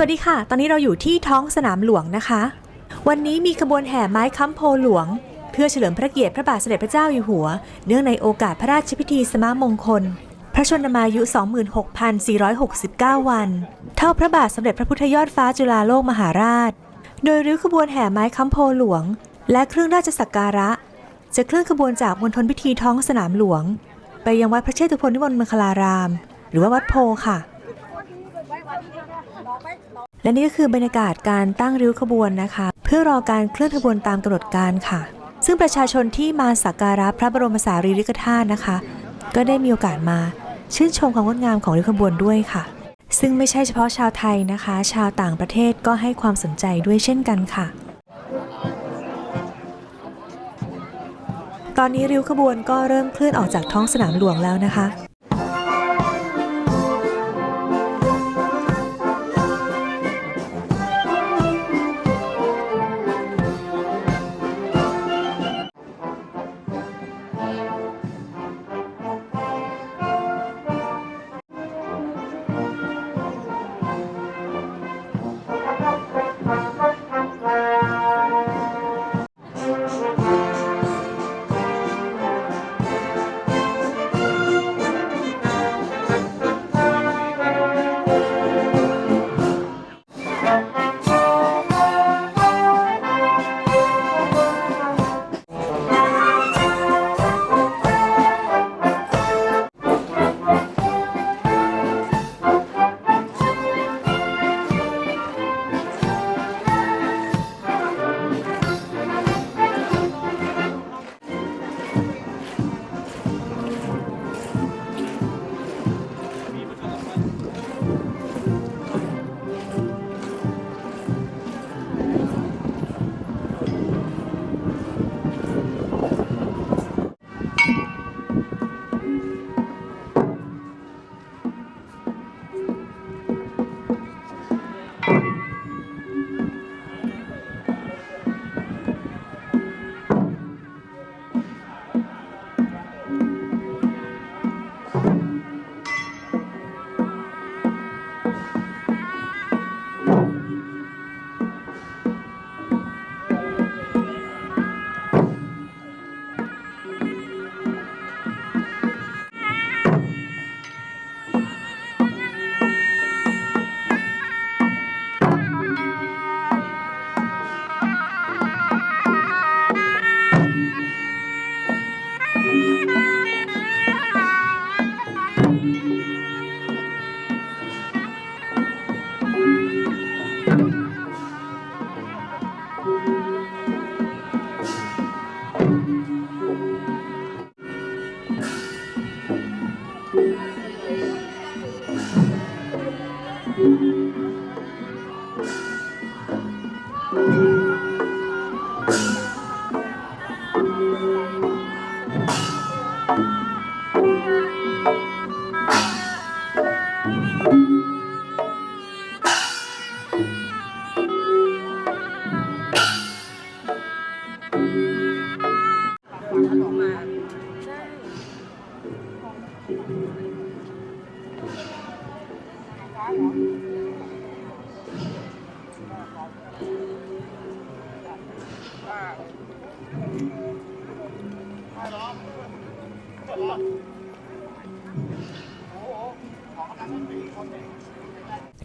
สวัสดีค่ะ ตอนนี้เราอยู่ที่ท้องสนามหลวงนะคะ วันนี้มีขบวนแห่ไม้ค้ำโพหลวง เพื่อเฉลิมพระเกียรติพระบาทสมเด็จพระเจ้าอยู่หัว เนื่องในโอกาสพระราชพิธีสมามงคล พระชนมายุ 26,469 วัน เท่าพระบาทสมเด็จพระพุทธยอดฟ้าจุฬาโลกมหาราช โดยริ้วขบวนแห่ไม้ค้ำโพหลวง และเครื่องราชสักการะ จะเคลื่อนขบวนจากมณฑลพิธีท้องสนามหลวง ไปยังวัดพระเชตุพนนิมนต์มังคลาราม หรือว่าวัดโพค่ะ และนี่ก็คือบรรยากาศการตั้งริ้วขบวนนะคะ เพื่อรอการเคลื่อนขบวนตามกำหนดการค่ะ ซึ่งประชาชนที่มาสักการะพระบรมสารีริกธาตุนะคะ ก็ได้มีโอกาสมาชื่นชมความงดงามของริ้วขบวนด้วยค่ะ ซึ่งไม่ใช่เฉพาะชาวไทยนะคะ ชาวต่างประเทศก็ให้ความสนใจด้วยเช่นกันค่ะ ตอนนี้ริ้วขบวนก็เริ่มเคลื่อนออกจากท้องสนามหลวงแล้วนะคะ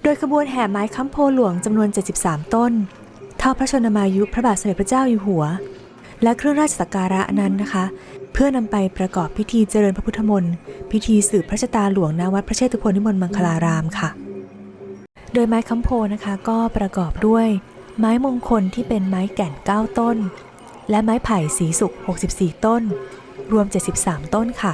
โดยขบวนแห่ไม้ค้ำโพหลวงจำนวน 73 ต้น เท่าพระชนมายุพระบาทสมเด็จพระเจ้าอยู่หัว และเครื่องราชสักการะนั้นนะคะ เพื่อนำไปประกอบพิธีเจริญพระพุทธมนต์พิธีสืบพระชะตาหลวงณวัดพระเชตุพนนิมนต์มังคลารามค่ะ โดยไม้คำโพนะคะก็ประกอบด้วย ไม้มงคลที่เป็นไม้แก่น 9 ต้น และไม้ไผ่สีสุก 64 ต้น รวม 73 ต้นค่ะ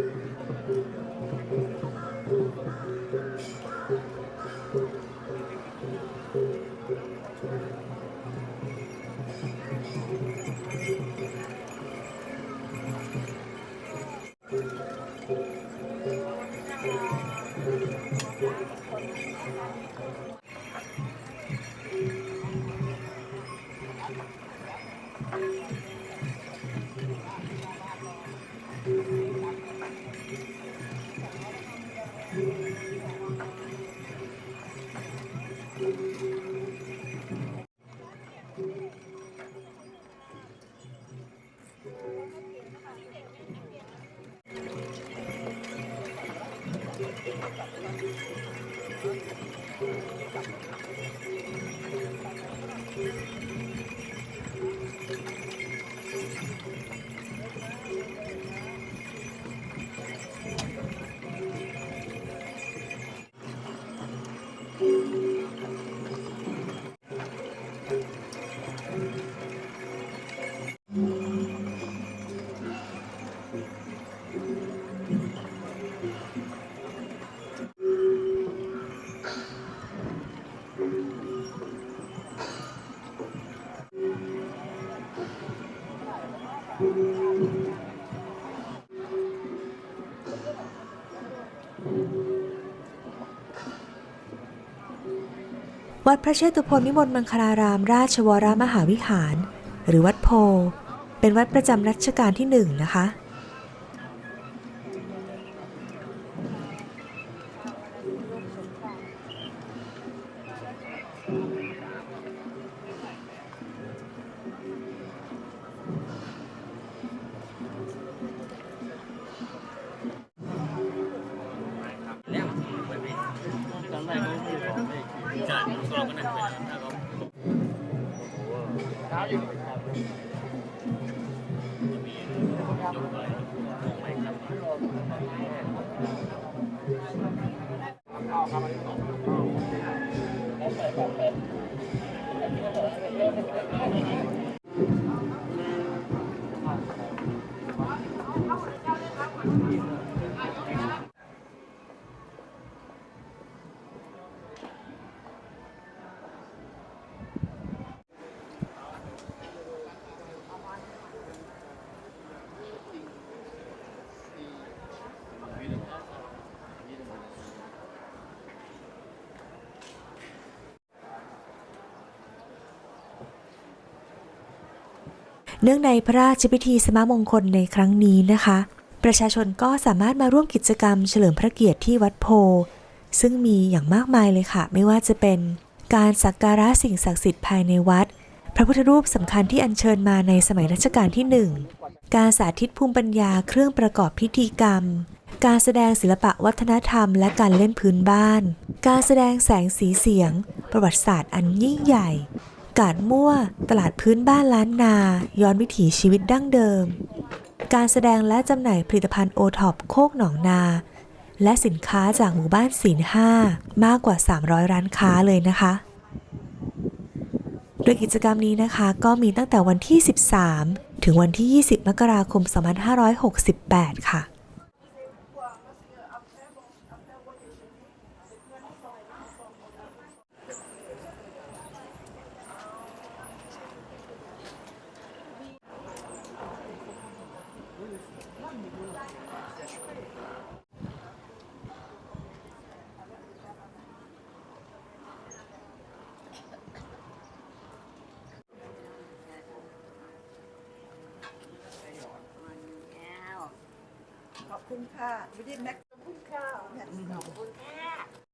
วัดพระเชตุพนวิมลมังคลารามราชวรมหาวิหาร หรือวัดโพ เป็นวัดประจำรัชกาลที่หนึ่งนะคะ อยู่ เนื่องในพระราชพิธีสมามงคลในครั้งนี้นะคะ ประชาชนก็สามารถมาร่วมกิจกรรมเฉลิมพระเกียรติที่วัดโพ ซึ่งมีอย่างมากมายเลยค่ะ ไม่ว่าจะเป็นการสักการะสิ่งศักดิ์สิทธิ์ภายในวัด พระพุทธรูปสำคัญที่อัญเชิญมาในสมัยรัชกาลที่หนึ่งการสาธิตภูมิปัญญาเครื่องประกอบพิธีกรรม การแสดงศิลปะวัฒนธรรม และการเล่นพื้นบ้าน การแสดงแสงสีเสียง ประวัติศาสตร์อันยิ่งใหญ่ การมั่ว ตลาดพื้นบ้านล้านนา ย้อนวิถีชีวิตดั้งเดิม การแสดงและจำหน่ายผลิตภัณฑ์โอท็อปโคกหนองนา และสินค้าจากหมู่บ้านศีลห้ามากกว่า 300 ร้านค้าเลยนะคะ โดยกิจกรรมนี้นะคะ ก็มีตั้งแต่วันที่ 13 ถึงวันที่ 20 มกราคม 2568 ค่ะ คุณค่ะวิดีแม็กขอบคุณค่ะขอบคุณค่ะ